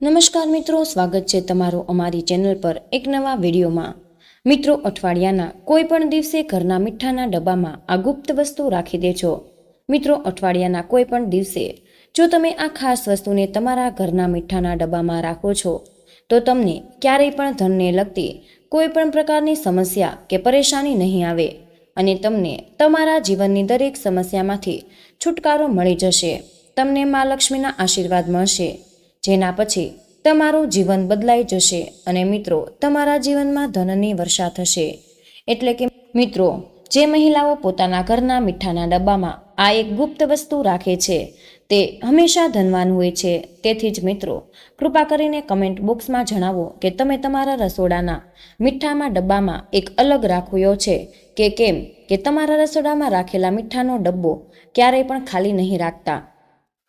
નમસ્કાર મિત્રો, સ્વાગત છે તમારું અમારી ચેનલ પર એક નવા વિડીયોમાં. મિત્રો, અઠવાડિયાના કોઈ પણ દિવસે ઘરના મીઠાના ડબ્બામાં આ ગુપ્ત વસ્તુ રાખી દેજો. મિત્રો, અઠવાડિયાના કોઈ પણ દિવસે જો તમે આ ખાસ વસ્તુને તમારા ઘરના મીઠાના ડબ્બામાં રાખો છો, તો તમને ક્યારેય પણ ધનને લગતી કોઈ પણ પ્રકારની સમસ્યા કે પરેશાની નહીં આવે અને તમને તમારા જીવનની દરેક સમસ્યામાંથી છુટકારો મળી જશે. તમને મા લક્ષ્મીના આશીર્વાદ મળશે. જેના પછી તમારું જીવન બદલાઈ જશે અને મિત્રો, તમારા જીવનમાં ધનની વર્ષા થશે. એટલે કે મિત્રો, જે મહિલાઓ પોતાના ઘરના મીઠાના ડબ્બામાં આ એક ગુપ્ત વસ્તુ રાખે છે, તે હંમેશા ધનવાન હોય છે. તેથી જ મિત્રો, કૃપા કરીને કમેન્ટ બોક્સમાં જણાવો કે તમે તમારા રસોડાના મીઠામાં ડબ્બામાં એક અલગ રાખ્યો છે કે કેમ? કે તમારા રસોડામાં રાખેલા મીઠાનો ડબ્બો ક્યારેય પણ ખાલી નહીં રાખતા.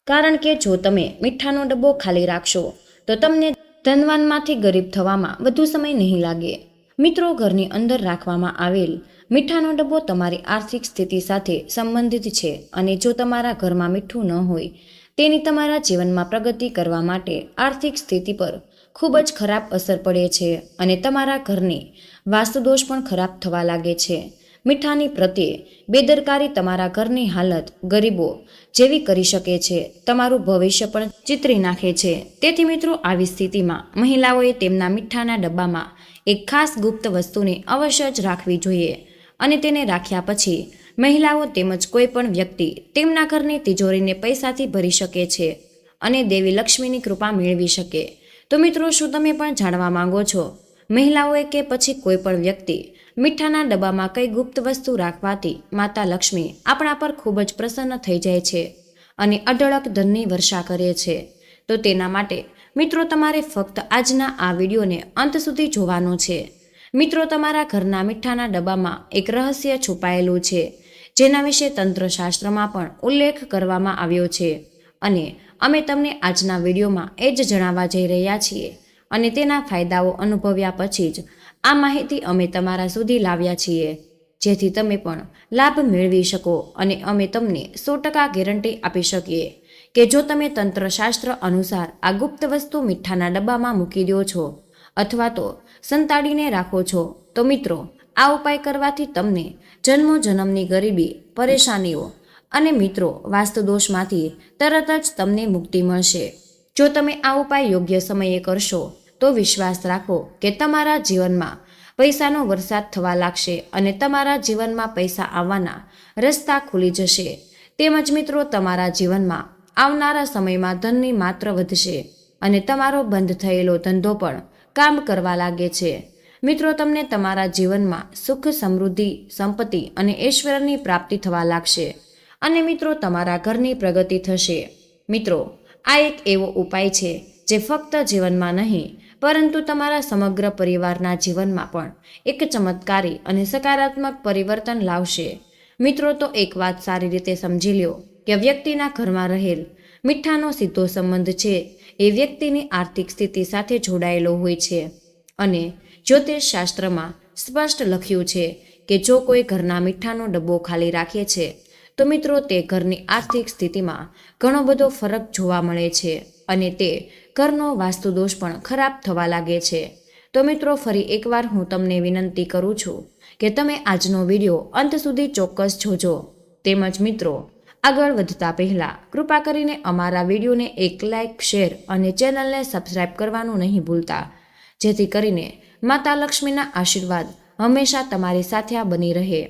કારણ કે જો તમે મીઠાનો ડબ્બો ખાલી રાખશો, તો તમને ધનવાનમાંથી ગરીબ થવામાં વધુ સમય નહીં લાગે. મિત્રો, ઘરની અંદર રાખવામાં આવેલ મીઠાનો ડબ્બો તમારી આર્થિક સ્થિતિ સાથે સંબંધિત છે અને જો તમારા ઘરમાં મીઠું ન હોય, તેની તમારા જીવનમાં પ્રગતિ કરવા માટે આર્થિક સ્થિતિ પર ખૂબ જ ખરાબ અસર પડે છે અને તમારા ઘરની વાસ્તુદોષ પણ ખરાબ થવા લાગે છે. મીઠાની પ્રત્યે બેદરકારી તમારા ઘરની હાલત ગરીબો જેવી કરી શકે છે. તમારું ભવિષ્ય પણ ચિતરી નાખે છે. તેથી મિત્રો, આવી સ્થિતિમાં મહિલાઓએ તેમના મીઠાના ડબ્બામાં એક ખાસ ગુપ્ત વસ્તુને અવશ્ય જ રાખવી જોઈએ અને તેને રાખ્યા પછી મહિલાઓ તેમજ કોઈ પણ વ્યક્તિ તેમના ઘરની તિજોરીને પૈસાથી ભરી શકે છે અને દેવી લક્ષ્મીની કૃપા મેળવી શકે. તો મિત્રો, શું તમે પણ જાણવા માંગો છો? મહિલાઓએ કે પછી કોઈ પણ વ્યક્તિ મીઠાના ડબ્બામાં કઈ ગુપ્ત વસ્તુ રાખવાથી માતા લક્ષ્મી આપણા પર ખૂબ જ પ્રસન્ન થઈ જાય છે અને અઢળક ધનની વર્ષા કરે છે. તો તેના માટે મિત્રો તમારે ફક્ત આજના આ વિડીયોને અંત સુધી જોવાનો છે. મિત્રો તમારા ઘરના મીઠાના ડબ્બામાં એક રહસ્ય છુપાયેલું છે, જેના વિશે તંત્રશાસ્ત્રમાં પણ ઉલ્લેખ કરવામાં આવ્યો છે. અને અમે તમને આજના વિડીયોમાં એ જ જણાવવા જઈ રહ્યા છીએ અને તેના ફાયદાઓ અનુભવ્યા પછી જ આ માહિતી અમે તમારા સુધી લાવ્યા છીએ. જેથી તમે પણ લાભ મેળવી શકો અને અમે તમને સો ટકા ગેરંટી આપી શકીએ. કે જો તમે તંત્રશાસ્ત્ર અનુસાર આ ગુપ્ત વસ્તુ મીઠાના ડબ્બામાં મૂકી દો છો અથવા તો સંતાડીને રાખો છો, તો મિત્રો, આ ઉપાય કરવાથી તમને જન્મો જન્મની ગરીબી, પરેશાનીઓ અને મિત્રો, વાસ્તુદોષમાંથી તરત જ તમને મુક્તિ મળશે. જો તમે આ ઉપાય યોગ્ય સમયે કરશો, તો વિશ્વાસ રાખો કે તમારા જીવનમાં પૈસાનો વરસાદ થવા લાગશે અને તમારા જીવનમાં પૈસા આવવાના રસ્તા ખુલી જશે. તેમજ મિત્રો, તમારા જીવનમાં આવનારા સમયમાં ધનની માત્ર વધશે અને તમારો બંધ થયેલો ધંધો પણ કામ કરવા લાગે છે. મિત્રો, તમને તમારા જીવનમાં સુખ, સમૃદ્ધિ, સંપત્તિ અને ઐશ્વર્યની પ્રાપ્તિ થવા લાગશે અને મિત્રો, તમારા ઘરની પ્રગતિ થશે. મિત્રો આ એક એવો ઉપાય છે જે ફક્ત જીવનમાં નહીં, પરંતુ તમારા સમગ્ર પરિવારના જીવનમાં પણ એક ચમત્કારી અને સકારાત્મક પરિવર્તન લાવશે. મિત્રો, તો એક વાત સારી રીતે સમજી લ્યો કે વ્યક્તિના ઘરમાં રહેલ મીઠાનો સીધો સંબંધ છે એ વ્યક્તિની આર્થિક સ્થિતિ સાથે જોડાયેલો હોય છે. અને જ્યોતિષ શાસ્ત્રમાં સ્પષ્ટ લખ્યું છે કે જો કોઈ ઘરના મીઠાનો ડબ્બો ખાલી રાખે છે તો મિત્રો, તે ઘરની આર્થિક સ્થિતિમાં ઘણો બધો ફરક જોવા મળે છે અને તે ઘરનો વાસ્તુદોષ પણ ખરાબ થવા લાગે છે. તો મિત્રો, ફરી એકવાર હું તમને વિનંતી કરું છું કે તમે આજનો વીડિયો અંત સુધી ચોક્કસ જોજો. તેમજ મિત્રો, આગળ વધતા પહેલાં કૃપા કરીને અમારા વિડીયોને એક લાઇક શેર અને ચેનલને સબસ્ક્રાઇબ કરવાનું નહીં ભૂલતા. જેથી કરીને માતા લક્ષ્મીના આશીર્વાદ હંમેશા તમારી સાથે બની રહે.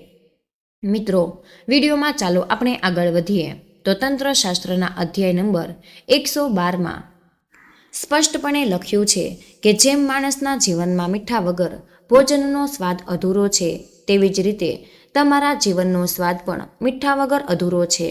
મિત્રો, વિડીયોમાં ચાલો આપણે આગળ વધીએ. તો તંત્રશાસ્ત્રના અધ્યાય નંબર એકસો બારમાં સ્પષ્ટપણે લખ્યું છે કે જેમ માણસના જીવનમાં મીઠા વગર ભોજનનો સ્વાદ અધૂરો છે, તેવી જ રીતે તમારા જીવનનો સ્વાદ પણ મીઠા વગર અધૂરો છે.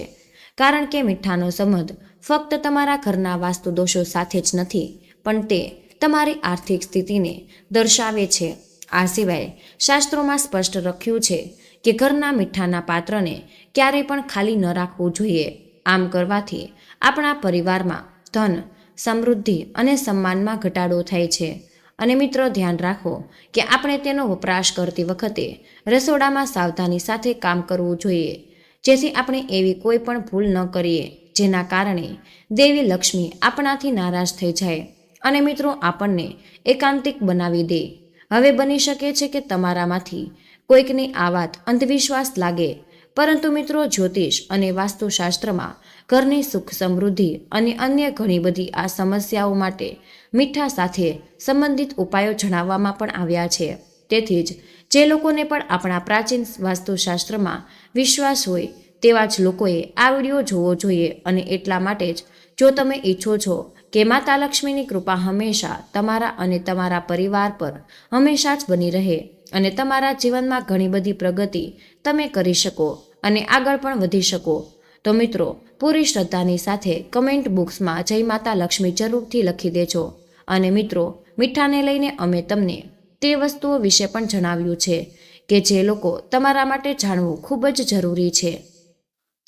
કારણ કે મીઠાનો સંબંધ ફક્ત તમારા ઘરના વાસ્તુદોષો સાથે જ નથી, પણ તે તમારી આર્થિક સ્થિતિને દર્શાવે છે. આ સિવાય શાસ્ત્રોમાં સ્પષ્ટ લખ્યું છે કે ઘરના મીઠાના પાત્રને ક્યારેય પણ ખાલી ન રાખવું જોઈએ. આમ કરવાથી આપણા પરિવારમાં ધન, સમૃદ્ધિ અને સન્માનમાં ઘટાડો થાય છે. અને મિત્રો, ધ્યાન રાખો કે આપણે તેનો વપરાશ કરતી વખતે રસોડામાં સાવધાની સાથે કામ કરવું જોઈએ. જેથી આપણે એવી કોઈ પણ ભૂલ ન કરીએ, જેના કારણે દેવી લક્ષ્મી આપણાથી નારાજ થઈ જાય. અને મિત્રો, આપણને એકાંતિક બનાવી દે. હવે બની શકે છે કે તમારામાંથી કોઈકની આ વાત અંધવિશ્વાસ લાગે. પરંતુ મિત્રો, જ્યોતિષ અને વાસ્તુશાસ્ત્રમાં ઘરની સુખ સમૃદ્ધિ અને અન્ય ઘણી બધી આ સમસ્યાઓ માટે મીઠા સાથે સંબંધિત ઉપાયો જણાવવામાં પણ આવ્યા છે. તેથી જ જે લોકોને પણ આપણા પ્રાચીન વાસ્તુશાસ્ત્રમાં વિશ્વાસ હોય, તેવા જ લોકોએ આ વીડિયો જોવો જોઈએ અને એટલા માટે જ જો તમે ઈચ્છો છો કે માતા લક્ષ્મીની કૃપા હંમેશા તમારા અને તમારા પરિવાર પર હંમેશા જ બની રહે અને તમારા જીવનમાં ઘણી બધી પ્રગતિ તમે કરી શકો અને આગળ પણ વધી શકો. તો મિત્રો, પૂરી શ્રદ્ધાની સાથે કમેન્ટ બોક્સમાં જય માતા લક્ષ્મી જરૂરથી લખી દેજો. અને મિત્રો, મીઠાને લઈને અમે તમને તે વસ્તુઓ વિશે પણ જણાવ્યું છે કે જે લોકો તમારા માટે જાણવું ખૂબ જ જરૂરી છે.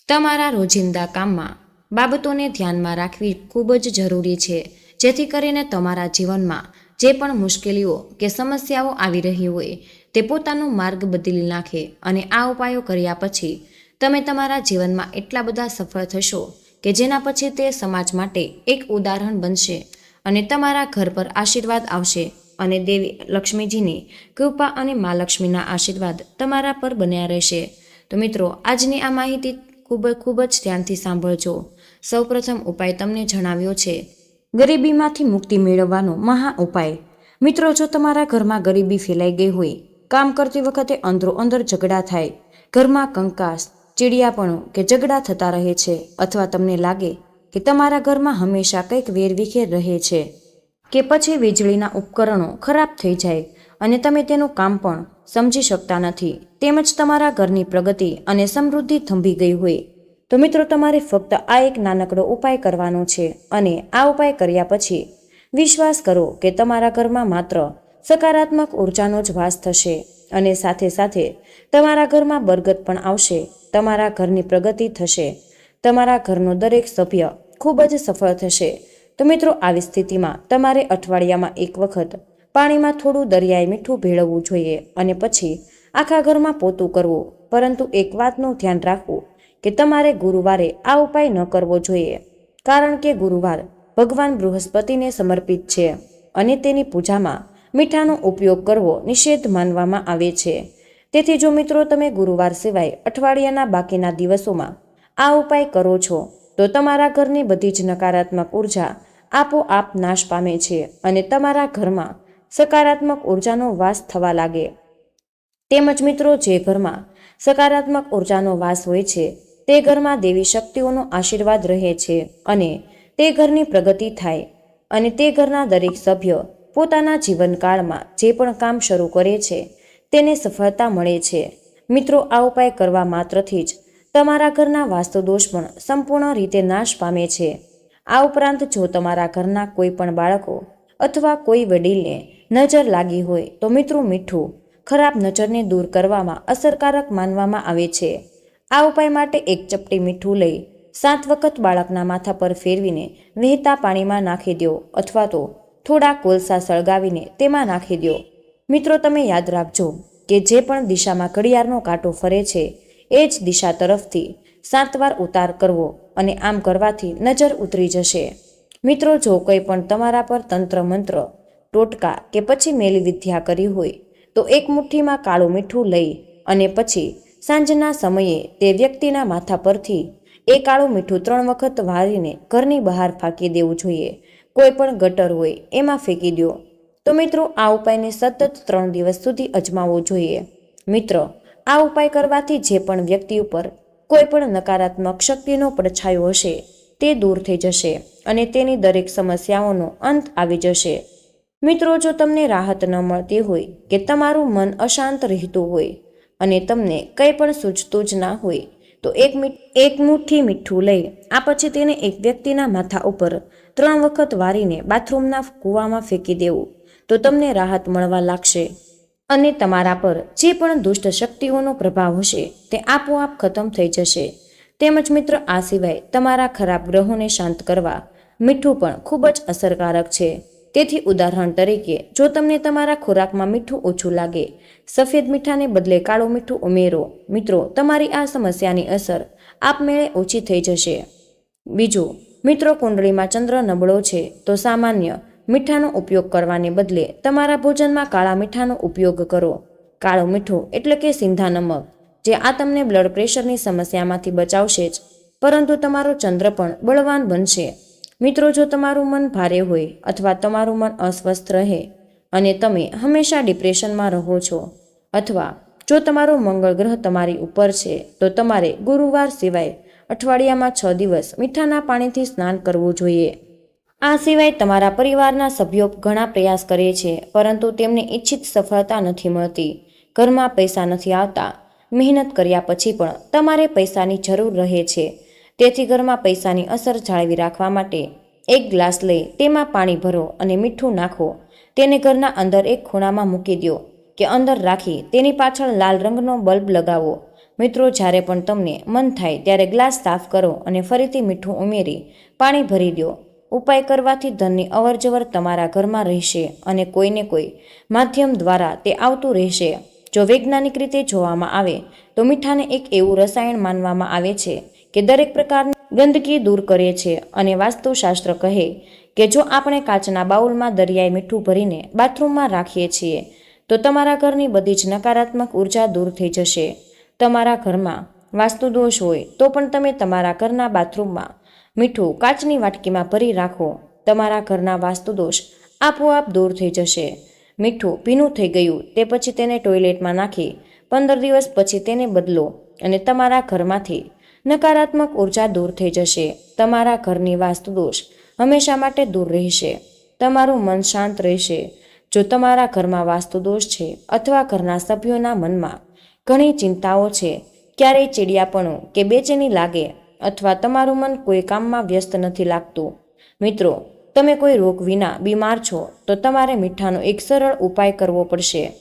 તમારા રોજિંદા કામમાં બાબતોને ધ્યાનમાં રાખવી ખૂબ જ જરૂરી છે, જેથી કરીને તમારા જીવનમાં જે પણ મુશ્કેલીઓ કે સમસ્યાઓ આવી રહી હોય, તે પોતાનો માર્ગ બદલી નાખે અને આ ઉપાયો કર્યા પછી તમે તમારા જીવનમાં એટલા બધા સફળ થશો કે જેના પછી તે સમાજ માટે એક ઉદાહરણ બનશે અને તમારા ઘર પર આશીર્વાદ આવશે અને દેવી લક્ષ્મીજીની કૃપા અને મા લક્ષ્મીના આશીર્વાદ તમારા પર બન્યા રહેશે. તો મિત્રો, આજની આ માહિતી ખૂબ ખૂબ જ ધ્યાનથી સાંભળજો. સૌપ્રથમ ઉપાય તમને જણાવ્યો છે ગરીબીમાંથી મુક્તિ મેળવવાનો મહા ઉપાય. મિત્રો, જો તમારા ઘરમાં ગરીબી ફેલાઈ ગઈ હોય, કામ કરતી વખતે અંદરો અંદર ઝઘડા થાય, ઘરમાં કંકાસ, ચીડિયાપણું કે ઝઘડા થતા રહે છે અથવા તમને લાગે કે તમારા ઘરમાં હંમેશા કંઈક વેરવિખેર રહે છે, કે પછી વીજળીના ઉપકરણો ખરાબ થઈ જાય અને તમે તેનું કામ પણ સમજી શકતા નથી તેમજ તમારા ઘરની પ્રગતિ અને સમૃદ્ધિ થંભી ગઈ હોય તો મિત્રો તમારે ફક્ત આ એક નાનકડો ઉપાય કરવાનો છે અને આ ઉપાય કર્યા પછી વિશ્વાસ કરો કે તમારા ઘરમાં માત્ર સકારાત્મક ઉર્જાનો જ વાસ થશે અને સાથે સાથે તમારા ઘરમાં બરગત પણ આવશે, તમારા ઘરની પ્રગતિ થશે, તમારા ઘરનો દરેક સભ્ય ખૂબ જ સફળ થશે. તો મિત્રો આવી સ્થિતિમાં તમારે અઠવાડિયામાં એક વખત પાણીમાં થોડું દરિયાઈ મીઠું ભેળવવું જોઈએ અને પછી આખા ઘરમાં પોતું કરવું. પરંતુ એક વાતનું ધ્યાન રાખવું કે તમારે ગુરુવારે આ ઉપાય ન કરવો જોઈએ, કારણ કે ગુરુવાર ભગવાન બૃહસ્પતિને સમર્પિત છે અને તેની પૂજામાં મીઠાનો ઉપયોગ કરવો નિષેધ માનવામાં આવે છે. તેથી જો મિત્રો તમે ગુરુવાર સિવાય અઠવાડિયાના બાકીના દિવસોમાં આ ઉપાય કરો છો, તો તમારા ઘરની બધી જ નકારાત્મક ઊર્જા આપોઆપ નાશ પામે છે અને તમારા ઘરમાં સકારાત્મક ઉર્જાનો વાસ થવા લાગે. તેમજ મિત્રો જે ઘરમાં સકારાત્મક ઉર્જાનો વાસ હોય છે તે ઘરમાં દેવી શક્તિઓનો આશીર્વાદ રહે છે અને તે ઘરની પ્રગતિ થાય અને તે ઘરના દરેક સભ્ય પોતાના જીવનકાળમાં જે પણ કામ શરૂ કરે છે, તેને સફળતા મળે છે. મિત્રો, આ ઉપાય કરવા માત્રથી જ તમારા ઘરના વાસ્તુદોષ પણ સંપૂર્ણ રીતે નાશ પામે છે. આ ઉપરાંત જો તમારા ઘરના કોઈ પણ બાળકો અથવા કોઈ વડીલને નજર લાગી હોય તો મિત્રો મીઠું, ખરાબ નજરને દૂર કરવામાં અસરકારક માનવામાં આવે છે. આ ઉપાય માટે એક ચપટી મીઠું લઈ સાત વખત બાળકના માથા પર ફેરવીને વહેતા પાણીમાં નાખી દો અથવા તો થોડા કોલસા સળગાવીને તેમાં નાખી દો મિત્રો, તમે યાદ રાખજો કે જે પણ દિશામાં ઘડિયાળનો કાંટો ફરે છે, એ જ દિશા તરફથી સાત વાર ઉતાર કરવો અને આમ કરવાથી નજર ઉતરી જશે. મિત્રો, જો કોઈ પણ તમારા પર તંત્ર મંત્ર, ટોટકા કે પછી મેલી વિદ્યા કરી હોય, તો એક મુઠ્ઠીમાં કાળું મીઠું લઈ અને પછી સાંજના સમયે તે વ્યક્તિના માથા પરથી એ કાળું મીઠું ત્રણ વખત વાળીને ઘરની બહાર ફાંકી દેવું જોઈએ. કોઈ પણ ગટર હોય એમાં ફેંકી દો. તો મિત્રો, આ ઉપાયને સતત ત્રણ દિવસ સુધી અજમાવવો જોઈએ. મિત્રો, આ ઉપાય કરવાથી જે પણ વ્યક્તિ ઉપર કોઈ પણ નકારાત્મક શક્તિનો પડછાયો હશે, તે દૂર થઈ જશે અને તેની દરેક સમસ્યાઓનો અંત આવી જશે. મિત્રો, જો તમને રાહત ન મળતી હોય કે તમારું મન અશાંત રહેતું હોય અને તમને કંઈ પણ સૂચતું જ ના હોય, તો એક મીઠ એક મુઠ્ઠી મીઠું લઈ, આ પછી તેને એક વ્યક્તિના માથા ઉપર ત્રણ વખત વારીને બાથરૂમના કૂવામાં ફેંકી દેવું, તો તમને રાહત મળવા લાગશે. અને તમારા પર જે પણ દુષ્ટ શક્તિઓનો પ્રભાવ હશે, તે આપોઆપ ખતમ થઈ જશે. તેમજ મિત્ર, આ સિવાય તમારા ખરાબ ગ્રહોને શાંત કરવા મીઠું પણ ખૂબ જ અસરકારક છે. તેથી ઉદાહરણ તરીકે, જો તમને તમારા ખોરાકમાં મીઠું ઓછું લાગે, સફેદ મીઠાને બદલે કાળું મીઠું ઉમેરો. મિત્રો, તમારી આ સમસ્યાની અસર આપમેળે ઓછી થઈ જશે. બીજું, મિત્રો કુંડળીમાં ચંદ્ર નબળો છે, તો સામાન્ય મીઠાનો ઉપયોગ કરવાને બદલે તમારા ભોજનમાં કાળા મીઠાનો ઉપયોગ કરો. કાળું મીઠું એટલે કે સિંધા નમક, જે આ તમને બ્લડ પ્રેશરની સમસ્યામાંથી બચાવશે જ, પરંતુ તમારો ચંદ્ર પણ બળવાન બનશે. મિત્રો, જો તમારું મન ભારે હોય અથવા તમારું મન અસ્વસ્થ રહે અને તમે હંમેશા ડિપ્રેશનમાં રહો છો અથવા જો તમારો મંગળ ગ્રહ તમારી ઉપર છે, તો તમારે ગુરુવાર સિવાય અઠવાડિયામાં છ દિવસ મીઠાના પાણીથી સ્નાન કરવું જોઈએ. આ સિવાય તમારા પરિવારના સભ્યો ઘણા પ્રયાસ કરે છે, પરંતુ તેમને ઈચ્છિત સફળતા નથી મળતી. ઘરમાં પૈસા નથી આવતા. મહેનત કર્યા પછી પણ તમારે પૈસાની જરૂર રહે છે. તેથી ઘરમાં પૈસાની અસર જાળવી રાખવા માટે એક ગ્લાસ લઈ તેમાં પાણી ભરો અને મીઠું નાખો. તેને ઘરના અંદર એક ખૂણામાં મૂકી દો કે અંદર રાખી તેની પાછળ લાલ રંગનો બલ્બ લગાવો. મિત્રો, જ્યારે પણ તમને મન થાય ત્યારે ગ્લાસ સાફ કરો અને ફરીથી મીઠું ઉમેરી પાણી ભરી દો ઉપાય કરવાથી ધનની અવરજવર તમારા ઘરમાં રહેશે અને કોઈને કોઈ માધ્યમ દ્વારા તે આવતું રહેશે. જો વૈજ્ઞાનિક રીતે જોવામાં આવે તો મીઠાને એક એવું રસાયણ માનવામાં આવે છે કે દરેક પ્રકારની ગંદકી દૂર કરે છે અને વાસ્તુશાસ્ત્ર કહે કે જો આપણે કાચના બાઉલમાં દરિયાઈ મીઠું ભરીને બાથરૂમમાં રાખીએ છીએ, તો તમારા ઘરની બધી જ નકારાત્મક ઊર્જા દૂર થઈ જશે. તમારા ઘરમાં વાસ્તુ દોષ હોય તો પણ તમે તમારા ઘરના બાથરૂમમાં મીઠું કાચની વાટકીમાં ભરી રાખો. તમારા ઘરના વાસ્તુ દોષ આપોઆપ દૂર થઈ જશે. મીઠું ભીનું થઈ ગયું તે પછી તેને ટોયલેટમાં નાખી પંદર દિવસ પછી તેને બદલો અને તમારા ઘરમાંથી નકારાત્મક ઊર્જા દૂર થઈ જશે. તમારા ઘરની વાસ્તુ દોષ હંમેશા માટે દૂર રહેશે. તમારું મન શાંત રહેશે. જો તમારા ઘરમાં વાસ્તુ દોષ છે અથવા ઘરના સભ્યોના મનમાં ઘણી ચિંતાઓ છે, ક્યારેય ચીડિયાપણું કે બેચેની લાગે અથવા તમારું મન કોઈ કામમાં વ્યસ્ત નથી લાગતું. મિત્રો, તમે કોઈ રોગ વિના બીમાર છો તો તમારે મીઠાનો એક સરળ ઉપાય કરવો પડશે.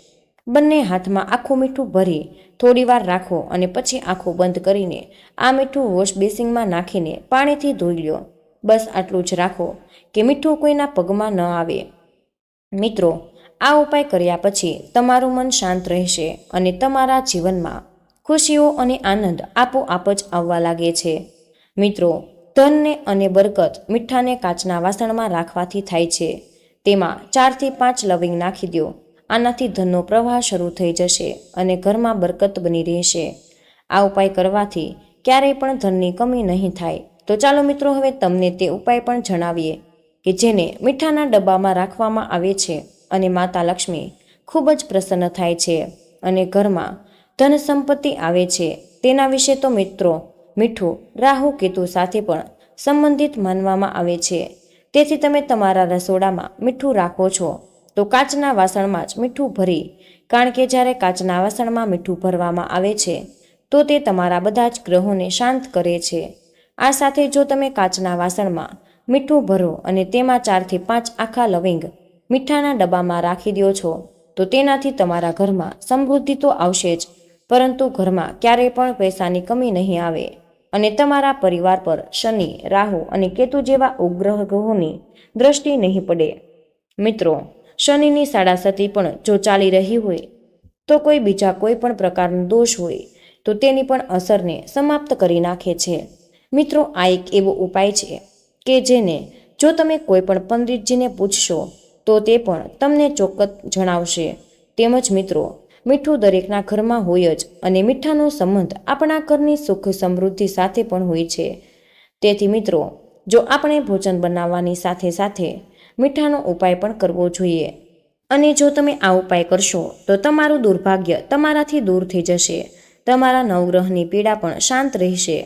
બંને હાથમાં આખું મીઠું ભરી થોડીવાર રાખો અને પછી આંખો બંધ કરીને આ મીઠું વોશ બેસિંગમાં નાખીને પાણીથી ધોઈ લો બસ આટલું જ રાખો કે મીઠું કોઈના પગમાં ન આવે. મિત્રો, આ ઉપાય કર્યા પછી તમારું મન શાંત રહેશે અને તમારા જીવનમાં ખુશીઓ અને આનંદ આપોઆપ જ આવવા લાગે છે. મિત્રો, ધનને અને બરકત મીઠાને કાચના વાસણમાં રાખવાથી થાય છે. તેમાં ચારથી પાંચ લવિંગ નાખી દો આનાથી ધનનો પ્રવાહ શરૂ થઈ જશે અને ઘરમાં બરકત બની રહેશે. આ ઉપાય કરવાથી ક્યારેય પણ ધનની કમી નહીં થાય. તો ચાલો મિત્રો, હવે તમને તે ઉપાય પણ જણાવીએ કે જેને મીઠાના ડબ્બામાં રાખવામાં આવે છે અને માતા લક્ષ્મી ખૂબ જ પ્રસન્ન થાય છે અને ઘરમાં ધન સંપત્તિ આવે છે. તેના વિશે તો મિત્રો, મીઠું રાહુ કેતુ સાથે પણ સંબંધિત માનવામાં આવે છે. તેથી તમે તમારા રસોડામાં મીઠું રાખો છો. તો કાચના વાસણમાં જ મીઠું ભરી. કારણ કે જ્યારે કાચના વાસણમાં મીઠું ભરવામાં આવે છે, તો તે તમારા બધા જ ગ્રહોને શાંત કરે છે. આ સાથે જો તમે કાચના વાસણમાં મીઠું ભરો અને તેમાં ચારથી પાંચ આખા લવિંગ મીઠાના ડબ્બામાં રાખી દો છો, તો તેનાથી તમારા ઘરમાં સમૃદ્ધિ તો આવશે જ, પરંતુ ઘરમાં ક્યારેય પણ પૈસાની કમી નહીં આવે. અને તમારા પરિવાર પર શનિ, રાહુ અને કેતુ જેવા ઉપગ્રહ ગ્રહોની દ્રષ્ટિ નહીં પડે. મિત્રો શનિની સાડાસતી પણ જો ચાલી રહી હોય, તો કોઈ બીજા કોઈ પણ પ્રકારનો દોષ હોય, તો તેની પણ અસરને સમાપ્ત કરી નાખે છે. મિત્રો, આ એક એવો ઉપાય છે કે જેને જો તમે કોઈ પણ પંડિતજીને પૂછશો, તો તે પણ તમને ચોક્કસ જણાવશે. તેમજ મિત્રો, મીઠું દરેકના ઘરમાં હોય જ અને મીઠાનો સંબંધ આપણા ઘરની સુખ સમૃદ્ધિ સાથે પણ હોય છે. તેથી મિત્રો, જો આપણે ભોજન બનાવવાની સાથે સાથે મીઠાનો ઉપાય પણ કરવો જોઈએ. અને જો તમે આ ઉપાય કરશો, તો તમારું દુર્ભાગ્ય તમારાથી દૂર થઈ જશે. તમારા નવગ્રહની પીડા પણ શાંત રહેશે.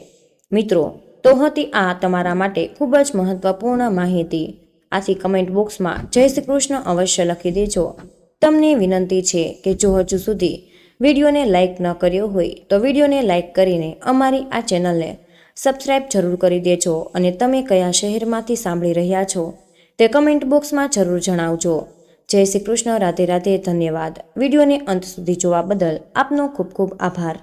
મિત્રો, તો હતી આ તમારા માટે ખૂબ જ મહત્વપૂર્ણ માહિતી. આથી કમેન્ટ બોક્સમાં જય શ્રી કૃષ્ણ અવશ્ય લખી દેજો. તમને વિનંતી છે કે જો હજુ સુધી વિડીયોને લાઇક ન કર્યો હોય, તો વિડીયોને લાઇક કરીને અમારી આ ચેનલને સબસ્ક્રાઇબ જરૂર કરી દેજો અને તમે કયા શહેરમાંથી સાંભળી રહ્યા છો? તે કમેન્ટ બોક્સમાં જરૂર જણાવજો. જય શ્રી કૃષ્ણ. રાધે રાધે. ધન્યવાદ. વિડીયોને અંત સુધી જોવા બદલ આપનો ખૂબ ખૂબ આભાર.